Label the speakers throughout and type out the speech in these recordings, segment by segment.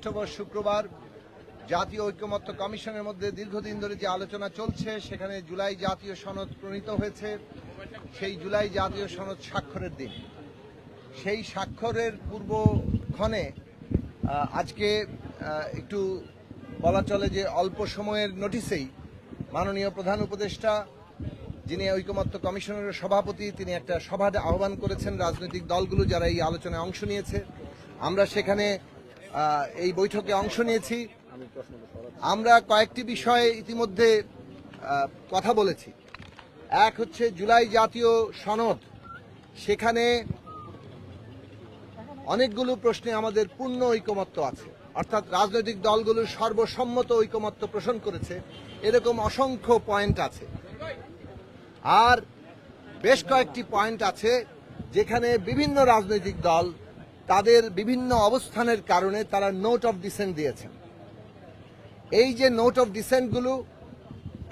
Speaker 1: October শুক্রবার জাতীয় ঐক্যমত্য কমিশনের মধ্যে দীর্ঘদিন ধরে যে আলোচনা চলছে, সেখানে জুলাই জাতীয় সনদ প্রণীত হয়েছে। সেই জুলাই জাতীয় সনদ স্বাক্ষরের দিন। সেই স্বাক্ষরের পূর্বক্ষণে আজকে একটু বলা চলে যে অল্প সময়ের নোটিসেই মাননীয় প্রধান উপদেষ্টা, যিনি ঐকমত্য কমিশনের সভাপতি, তিনি একটা সভা আহ্বান করেছেন রাজনৈতিক দলগুলো যারা এই আলোচনায় অংশ নিয়েছে। আমরা সেখানে এই বৈঠকে অংশ নিয়েছি। আমরা কয়েকটি বিষয়ে ইতিমধ্যে কথা বলেছি। এক হচ্ছে জুলাই জাতীয় সনদ। সেখানে অনেকগুলো প্রশ্নে আমাদের পূর্ণ ঐকমত্য আছে। অর্থাৎ রাজনৈতিক দলগুলোর সর্বসম্মত ঐকমত্য পোষণ করেছে। এরকম অসংখ্য পয়েন্ট আছে। আর বেশ কয়েকটি পয়েন্ট আছে যেখানে বিভিন্ন রাজনৈতিক দল তাদের বিভিন্ন অবস্থানের কারণে তারা নোট অফ ডিসেন্ট দিয়েছেন। এই যে নোট অফ ডিসেন্টগুলো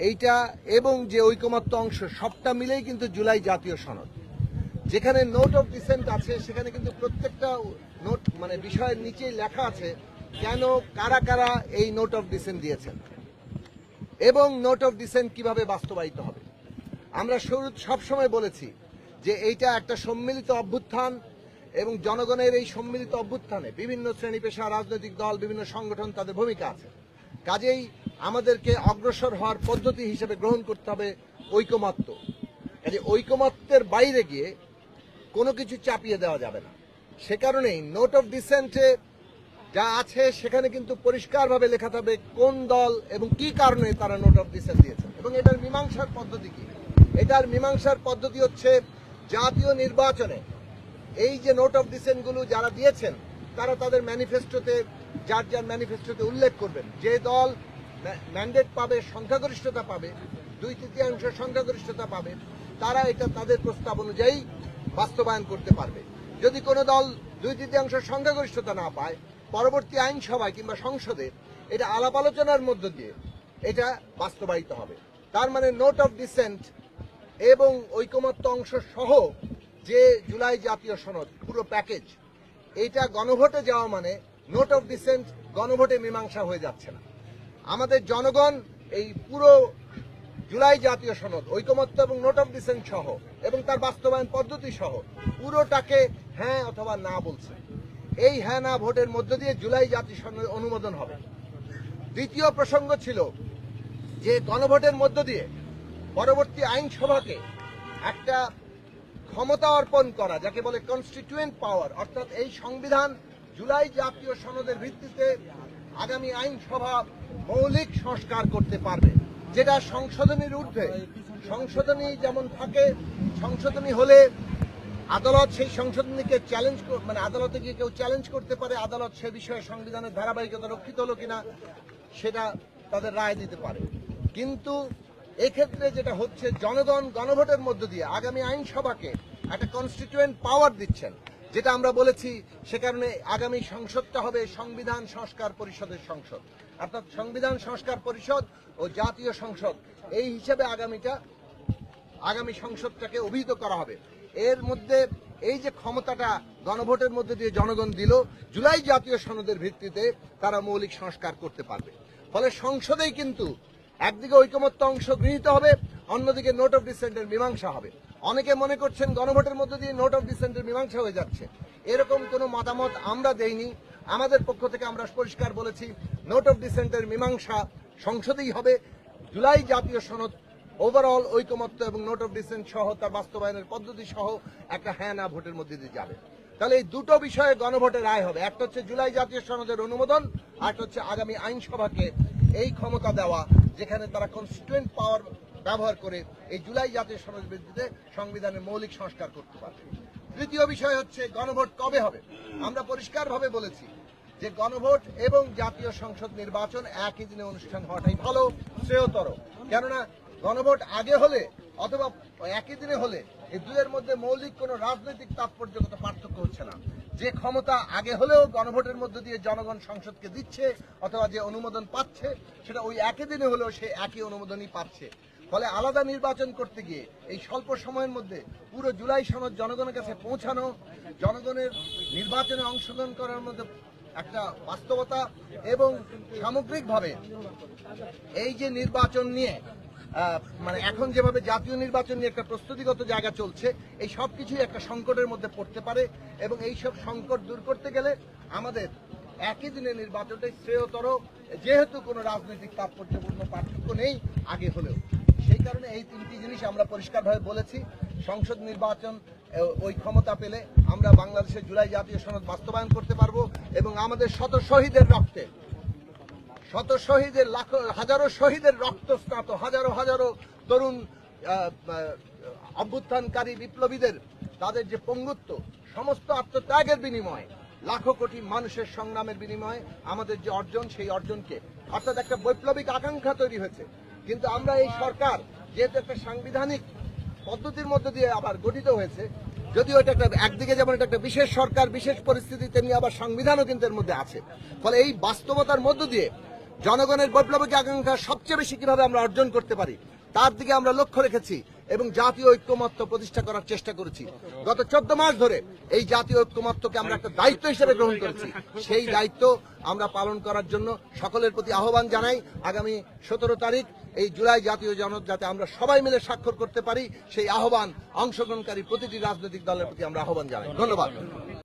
Speaker 1: এইটা এবং যে ঐকমত্য অংশ, সবটা মিলেই কিন্তু জুলাই জাতীয় সনদ। যেখানে নোট অফ ডিসেন্ট আছে, সেখানে কিন্তু প্রত্যেকটা নোট মানে বিষয়ের নিচেই লেখা আছে কেন, কারা কারা এই নোট অফ ডিসেন্ট দিয়েছেন। এবং নোট অফ ডিসেন্ট কীভাবে বাস্তবায়িত হবে? আমরা শুরু সবসময় বলেছি যে এইটা একটা সম্মিলিত অভ্যুত্থান এবং জনগণের এই সম্মিলিত অভ্যুত্থানে বিভিন্ন শ্রেণি পেশা, রাজনৈতিক দল, বিভিন্ন সংগঠন তাদের ভূমিকা আছে। কাজেই আমাদেরকে অগ্রসর হওয়ার পদ্ধতি হিসেবে গ্রহণ করতে হবে ঐকমত্য। কাজে ঐকমত্যের বাইরে গিয়ে কোনো কিছু চাপিয়ে দেওয়া যাবে না। সে কারণেই নোট অফ ডিসেন্টে যা আছে সেখানে কিন্তু পরিষ্কারভাবে লেখা থাকবে কোন দল এবং কি কারণে তারা নোট অফ ডিসেন্ট দিয়েছেন এবং এটার মীমাংসার পদ্ধতি কি? এটার মীমাংসার পদ্ধতি হচ্ছে জাতীয় নির্বাচনে এই যে নোট অফ ডিসেন্টগুলো যারা দিয়েছেন, তারা তাদের ম্যানিফেস্টোতে যার যার ম্যানিফেস্টোতে উল্লেখ করবেন। যে দল ম্যান্ডেট পাবে, সংখ্যাগরিষ্ঠতা পাবে, দুই তৃতীয়াংশ সংখ্যাগরিষ্ঠতা পাবে, তারা এটা তাদের প্রস্তাব অনুযায়ী বাস্তবায়ন করতে পারবে। যদি কোনো দল দুই তৃতীয়াংশ সংখ্যাগরিষ্ঠতা না পায়, পরবর্তী আইনসভায় কিংবা সংসদে এটা আলাপ আলোচনার মধ্য দিয়ে এটা বাস্তবায়িত হবে। তার মানে নোট অফ ডিসেন্ট এবং ঐকমত্য অংশ সহ যে জুলাই জাতীয় সনদ, পুরো প্যাকেজ, এইটা গণভোটে যাওয়া মানে নোট অফ ডিসেন্ট গণভোটে মীমাংসা হয়ে যাচ্ছে না। আমাদের জনগণ এই পুরো জুলাই জাতীয় সনদ, ঐকমত্য এবং নোট অফ ডিসেন্ট সহ এবং তার বাস্তবায়ন পদ্ধতি সহ পুরোটাকে হ্যাঁ অথবা না বলছে। এই হ্যাঁ না ভোটের মধ্য দিয়ে জুলাই জাতীয় সনদ অনুমোদন হবে। দ্বিতীয় প্রসঙ্গ ছিল যে গণভোটের মধ্য দিয়ে পরবর্তী আইনসভাকে একটা ক্ষমতা অর্পণ করা, যাকে বলে কনস্টিটিউয়েন্ট পাওয়ার অর্থাৎ এই সংবিধান জুলাই জাতীয় সনদের ভিত্তিতে আগামী আইনসভা মৌলিক সংস্কার করতে পারবে। যেটা সংশোধনীর ঊর্ধ্বে। সংশোধনী যেমন থাকে, সংশোধনী হলে আদালত সেই সংশোধনীকে চ্যালেঞ্জ মানে আদালতে গিয়ে কেউ চ্যালেঞ্জ করতে পারে, আদালত সে বিষয়ে সংবিধানের ধারাবাহিকতা রক্ষিত হলো কিনা, সেটা তাদের রায় দিতে পারে। কিন্তু এক্ষেত্রে যেটা হচ্ছে, জনগণ গণভোটের মধ্য দিয়ে আগামী আইনসভাকে একটা কনস্টিটিউয়েন্ট পাওয়ার দিচ্ছেন, যেটা আমরা বলেছি সে কারণে আগামী সংসদটা হবে সংবিধান সংস্কার পরিষদের সংসদ। অর্থাৎ সংবিধান সংস্কার পরিষদ ও জাতীয় সংসদ, এই হিসেবে আগামীটা, আগামী সংসদটাকে অভিহিত করা হবে। এর মধ্যে এই যে ক্ষমতাটা গণভোটের মধ্যে দিয়ে জনগণ দিল, জুলাই জাতীয় সনদের ভিত্তিতে তারা মৌলিক সংস্কার করতে পারবে। ফলে সংসদেই কিন্তু একদিকে ঐকমত্য অংশ গৃহীত হবে, অন্যদিকে নোট অফ ডিসেন্টের মীমাংসা হবে। অনেকে মনে করছেন গণভোটের মধ্যে দিয়ে নোট অফ ডিসেন্টের মীমাংসা হয়ে যাচ্ছে। এরকম কোনো মতামত আমরা দেইনি। আমাদের পক্ষ থেকে আমরা পরিষ্কার বলেছি নোট অফ ডিসেন্টের মীমাংসা সংসদেই হবে। জুলাই জাতীয় সনদ ওভারঅল ঐকমত্য এবং নোট অফ ডিসেন্ট সহ তার বাস্তবায়নের পদ্ধতি সহ একটা হ্যাঁ না ভোটের মধ্যে দিয়ে যাবে। তাহলে এই দুটো বিষয়ে গণভোটের রায় হবে। একটা হচ্ছে জুলাই জাতীয় সনদের অনুমোদন, আর হচ্ছে আগামী আইনসভাকে এই ক্ষমতা দেওয়া যেখানে তারা কনস্টিটুয়েন্ট পাওয়ার ব্যবহার করে এই জুলাই জাতীয় সনদ ভিত্তিতে সংবিধানের মৌলিক সংস্কার করতে পারবে। তৃতীয় বিষয় হচ্ছে গণভোট কবে হবে? আমরা পরিষ্কারভাবে বলেছি যে গণভোট এবং জাতীয় সংসদ নির্বাচন একই দিনে অনুষ্ঠান হওয়াটাই ভালো, শ্রেয়তর। কেননা গণভোট আগে হলে অথবা একই দিনে হলে এই দুয়ের মধ্যে মৌলিক কোনো রাজনৈতিক তাৎপর্যগত পার্থক্য হচ্ছে না। যে ক্ষমতা আগে হলেও গণভোটের মধ্য দিয়ে জনগণ সংসদকে দিচ্ছে অথবা যে অনুমোদন পাচ্ছে, সেটা ওই একই দিনে হলেও সে একই অনুমোদনই পাচ্ছে। ফলে আলাদা নির্বাচন করতে গিয়ে এই স্বল্প সময়ের মধ্যে পুরো জুলাই সনদ জনগণের কাছে পৌঁছানো, জনগণের নির্বাচনে অংশগ্রহণ করার মধ্যে একটা বাস্তবতা এবং সামগ্রিকভাবে এই যে নির্বাচন নিয়ে মানে এখন যেভাবে জাতীয় নির্বাচন নিয়ে একটা প্রস্তুতিগত জায়গা চলছে, এই সব কিছুই একটা সংকটের মধ্যে পড়তে পারে এবং এই সব সংকট দূর করতে গেলে আমাদের একই দিনে নির্বাচনটাই শ্রেয়তর, যেহেতু কোনো রাজনৈতিক তাৎপর্যপূর্ণ পার্থক্য নেই, আগে হলেও। সেই কারণে এই তিনটি জিনিস আমরা পরিষ্কারভাবে বলেছি, সংসদ নির্বাচন ওই ক্ষমতা পেলে আমরা বাংলাদেশের জুলাই জাতীয় সনদ বাস্তবায়ন করতে পারব এবং আমাদের শত শহীদের রক্তে শত শহীদের, লাখ, হাজারো শহীদের রক্ত স্নাত, হাজারো হাজারো তরুণ অভ্যুত্থানকারী বিপ্লবীদের, তাদের যে পঙ্গুত্ব, সমস্ত আত্মত্যাগের বিনিময়ে, লাখো কোটি মানুষের সংগ্রামের বিনিময়ে, আমাদের যে অর্জন, সেই অর্জনকে, অর্থাৎ একটা বৈপ্লবিক আকাঙ্ক্ষা তৈরি হয়েছে। কিন্তু আমরা এই সরকার, যেহেতু একটা সাংবিধানিক পদ্ধতির মধ্য দিয়ে আবার গঠিত হয়েছে, যদিও এটা একটা একদিকে যেমন এটা একটা বিশেষ সরকার, বিশেষ পরিস্থিতি তেমনি আবার সংবিধানও কিন্তু এর মধ্যে আছে। ফলে এই বাস্তবতার মধ্য দিয়ে জনগণের বৈপ্লবিক আকাঙ্ক্ষা সবচেয়ে বেশি কীভাবে আমরা অর্জন করতে পারি, তার দিকে আমরা লক্ষ্য রেখেছি এবং জাতীয় ঐক্যমত্য প্রতিষ্ঠা করার চেষ্টা করেছি। গত চোদ্দ মাস ধরে এই জাতীয় ঐক্যমত্যকে আমরা একটা দায়িত্ব হিসেবে গ্রহণ করেছি। সেই দায়িত্ব আমরা পালন করার জন্য সকলের প্রতি আহ্বান জানাই। আগামী সতেরো তারিখ এই জুলাই জাতীয় জনক যাতে আমরা সবাই মিলে স্বাক্ষর করতে পারি, সেই আহ্বান অংশগ্রহণকারী প্রতিটি রাজনৈতিক দলের প্রতি আমরা আহ্বান জানাই। ধন্যবাদ।